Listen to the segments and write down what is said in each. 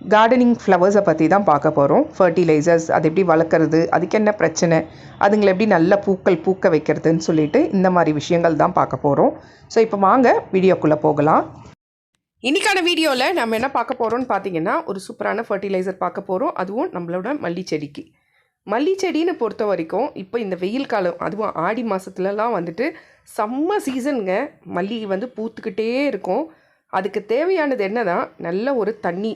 Gardening ஃப்ளவர்ஸை பற்றி தான் பார்க்க போகிறோம் ஃபர்டிலைசர்ஸ் அது எப்படி வளர்க்குறது அதுக்கு என்ன பிரச்சனை அதுங்களை எப்படி நல்ல பூக்கள் பூக்க வைக்கிறதுன்னு சொல்லிட்டு இந்த மாதிரி விஷயங்கள் தான் பார்க்க போகிறோம் ஸோ இப்போ வாங்க வீடியோக்குள்ளே போகலாம். இன்றைக்கான வீடியோவில் நம்ம என்ன பார்க்க போகிறோம்னு பார்த்தீங்கன்னா ஒரு சூப்பரான ஃபர்டிலைசர் பார்க்க போகிறோம் அதுவும் நம்மளோட மல்லி செடிக்கு. மல்லி செடின்னு பொறுத்த வரைக்கும் இப்போ இந்த வெயில் காலம் அதுவும் ஆடி மாதத்துலலாம் வந்துட்டு செம்ம சீசனுங்க மல்லி வந்து பூத்துக்கிட்டே இருக்கும். அதுக்கு தேவையானது என்னன்னா நல்ல ஒரு தண்ணி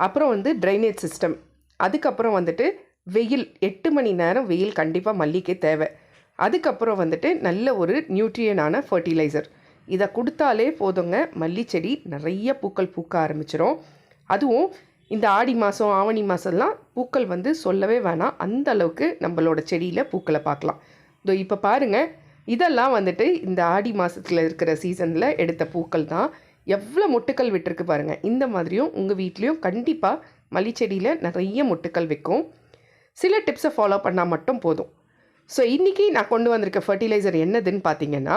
அப்புறம் வந்து ட்ரைனேஜ் சிஸ்டம் அதுக்கப்புறம் வந்துட்டு வெயில் எட்டு மணி நேரம் வெயில் கண்டிப்பாக மல்லிக்கு தேவை. அதுக்கப்புறம் வந்துட்டு நல்ல ஒரு நியூட்ரியனான ஃபர்டிலைசர் இதை கொடுத்தாலே போதுங்க மல்லி செடி நிறைய பூக்கள் பூக்க ஆரம்பிச்சிடும் அதுவும் இந்த ஆடி மாதம் ஆவணி மாதம்லாம் பூக்கள் வந்து சொல்லவே வேணாம். அந்த அளவுக்கு நம்மளோட செடியில் பூக்களை பார்க்கலாம். இதோ இப்போ பாருங்கள் இதெல்லாம் வந்துட்டு இந்த ஆடி மாதத்தில் இருக்கிற சீசனில் எடுத்த பூக்கள் தான். எவ்வளோ மொட்டுக்கள் விட்டுருக்கு பாருங்கள் இந்த மாதிரியும் உங்கள் வீட்லேயும் கண்டிப்பாக மல்லிச்செடியில் நிறைய மொட்டுக்கள் வைக்கும். சில டிப்ஸை ஃபாலோ பண்ணால் மட்டும் போதும். ஸோ இன்றைக்கி நான் கொண்டு வந்திருக்க ஃபர்டிலைசர் என்னதுன்னு பார்த்தீங்கன்னா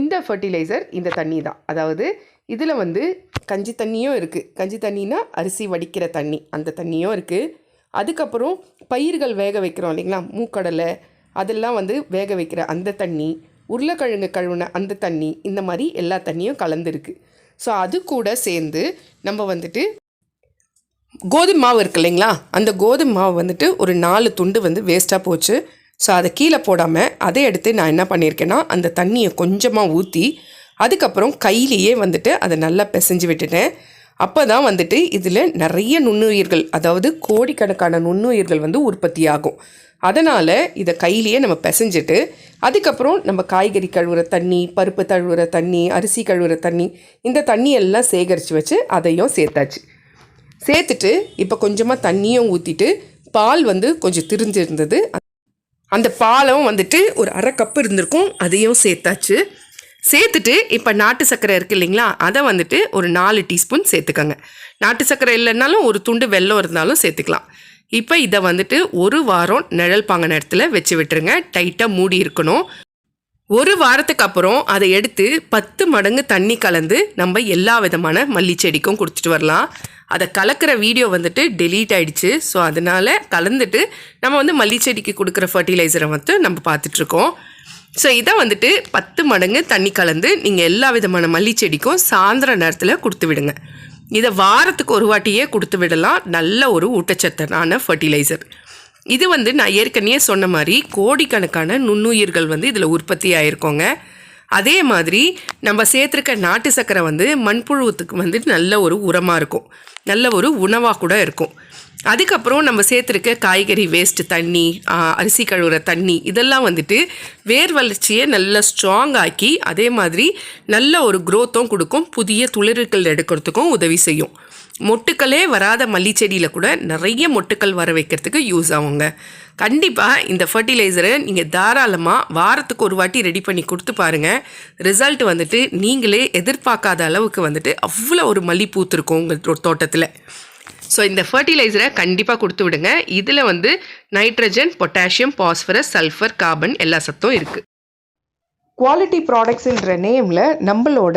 இந்த ஃபர்டிலைசர் இந்த தண்ணி தான். அதாவது இதில் வந்து கஞ்சி தண்ணியும் இருக்குது கஞ்சி தண்ணினா அரிசி வடிக்கிற தண்ணி. அந்த தண்ணியும் இருக்குது அதுக்கப்புறம் பயிர்கள் வேக வைக்கிறோம் இல்லைங்களா? மூக்கடலை அதெல்லாம் வந்து வேக வைக்கிற அந்த தண்ணி உருளைக்கிழங்கு கழுவுன அந்த தண்ணி இந்த மாதிரி எல்லா தண்ணியும் கலந்துருக்கு ஸோ அது கூட சேர்ந்து நம்ம வந்துட்டு கோதுமை மாவு இருக்கு இல்லைங்களா? அந்த கோதுமை மாவு வந்துட்டு ஒரு நாலு துண்டு வந்து வேஸ்ட்டாக போச்சு. ஸோ அதை கீழே போடாமல் அதை எடுத்து நான் என்ன பண்ணியிருக்கேன்னா அந்த தண்ணியை கொஞ்சமாக ஊற்றி அதுக்கப்புறம் கையிலேயே வந்துட்டு அதை நல்லா பிசைஞ்சு விட்டுட்டேன். அப்போ தான் வந்துட்டு இதில் நிறைய நுண்ணுயிர்கள் அதாவது கோடிக்கணக்கான நுண்ணுயிர்கள் வந்து உற்பத்தி ஆகும் அதனால் இதை கையிலேயே நம்ம பிசைஞ்சிட்டு அதுக்கப்புறம் நம்ம காய்கறி கழுவுற தண்ணி பருப்பு தழுவுற தண்ணி அரிசி கழுவுற தண்ணி இந்த தண்ணி எல்லாம் சேகரித்து வச்சு அதையும் சேர்த்தாச்சு. சேர்த்துட்டு இப்போ கொஞ்சமாக தண்ணியும் ஊற்றிட்டு பால் வந்து கொஞ்சம் திரிஞ்சிருந்தது. அந்த பாலும் வந்துட்டு ஒரு அரை கப்பு இருந்திருக்கும் அதையும் சேர்த்தாச்சு. சேர்த்துட்டு இப்போ நாட்டு சர்க்கரை இருக்குது இல்லைங்களா அதை வந்துட்டு ஒரு நாலு டீஸ்பூன் சேர்த்துக்கோங்க. நாட்டு சர்க்கரை இல்லைன்னாலும் ஒரு துண்டு வெல்லம் இருந்தாலும் சேர்த்துக்கலாம். இப்போ இதை வந்துட்டு ஒரு வாரம் நிழல் பாங்க நேரத்தில் வச்சு விட்டுருங்க. டைட்டாக மூடி இருக்கணும். ஒரு வாரத்துக்கு அப்புறம் அதை எடுத்து பத்து மடங்கு தண்ணி கலந்து நம்ம எல்லா விதமான மல்லி செடிக்கும் கொடுத்துட்டு வரலாம். அதை கலக்கிற வீடியோ வந்துட்டு டெலீட் ஆகிடுச்சு ஸோ அதனால் கலந்துட்டு நம்ம வந்து மல்லி செடிக்கு கொடுக்குற ஃபர்டிலைசரை வந்து நம்ம பார்த்துட்ருக்கோம் ஸோ இதை வந்துட்டு பத்து மடங்கு தண்ணி கலந்து நீங்கள் எல்லா விதமான மல்லி செடிக்கும் சாயந்தர நேரத்தில் கொடுத்து விடுங்க. இதை வாரத்துக்கு ஒரு வாட்டியே கொடுத்து விடலாம். நல்ல ஒரு ஊட்டச்சத்தான ஃபர்டிலைசர் இது வந்து நான் ஏற்கனவே சொன்ன மாதிரி கோடிக்கணக்கான நுண்ணுயிர்கள் வந்து இதில் உற்பத்தி ஆகிருக்கோங்க அதே மாதிரி நம்ம சேர்த்துருக்க நாட்டு சக்கரை வந்து மண்புழுவத்துக்கு வந்து நல்ல ஒரு உரமாக இருக்கும். நல்ல ஒரு உணவாக கூட இருக்கும். அதுக்கப்புறம் நம்ம சேர்த்துருக்க காய்கறி வேஸ்ட் தண்ணி அரிசி கழுவுற தண்ணி இதெல்லாம் வந்துட்டு வேர் வளர்ச்சியை நல்லா ஸ்ட்ராங் ஆக்கி அதே மாதிரி நல்ல ஒரு க்ரோத்தும் கொடுக்கும். புதிய துளிர்கள் எடுக்கிறதுக்கும் உதவி செய்யும். மொட்டுக்களே வராத மல்லி செடியில் கூட நிறைய மொட்டுக்கள் வர வைக்கிறதுக்கு யூஸ் ஆகுங்க. கண்டிப்பாக இந்த ஃபர்டிலைசரை நீங்கள் தாராளமாக வாரத்துக்கு ஒரு வாட்டி ரெடி பண்ணி கொடுத்து பாருங்கள் ரிசல்ட் வந்துட்டு நீங்களே எதிர்பார்க்காத அளவுக்கு வந்துட்டு அவ்வளோ ஒரு மல்லி பூத்துருக்கும் உங்கள் தோட்டத்தில். ஸோ இந்த ஃபர்டிலைசரை கண்டிப்பாக கொடுத்து விடுங்க. இதில் வந்து nitrogen potassium phosphorus sulphur carbon எல்லா சத்தும் இருக்குது குவாலிட்டி ப்ராடக்ட்ஸுன்ற நேமில் நம்மளோட